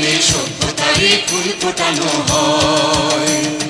এখানে সভ্যতারে ফুল ফোটানো হয়।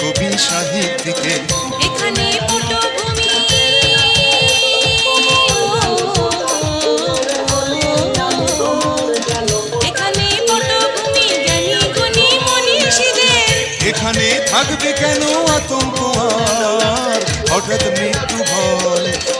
কবি সাহিত্যিকে। এখানে এখানে থাকবে কেন আতঙ্ক আর? হঠাৎ মৃত্যু ভয়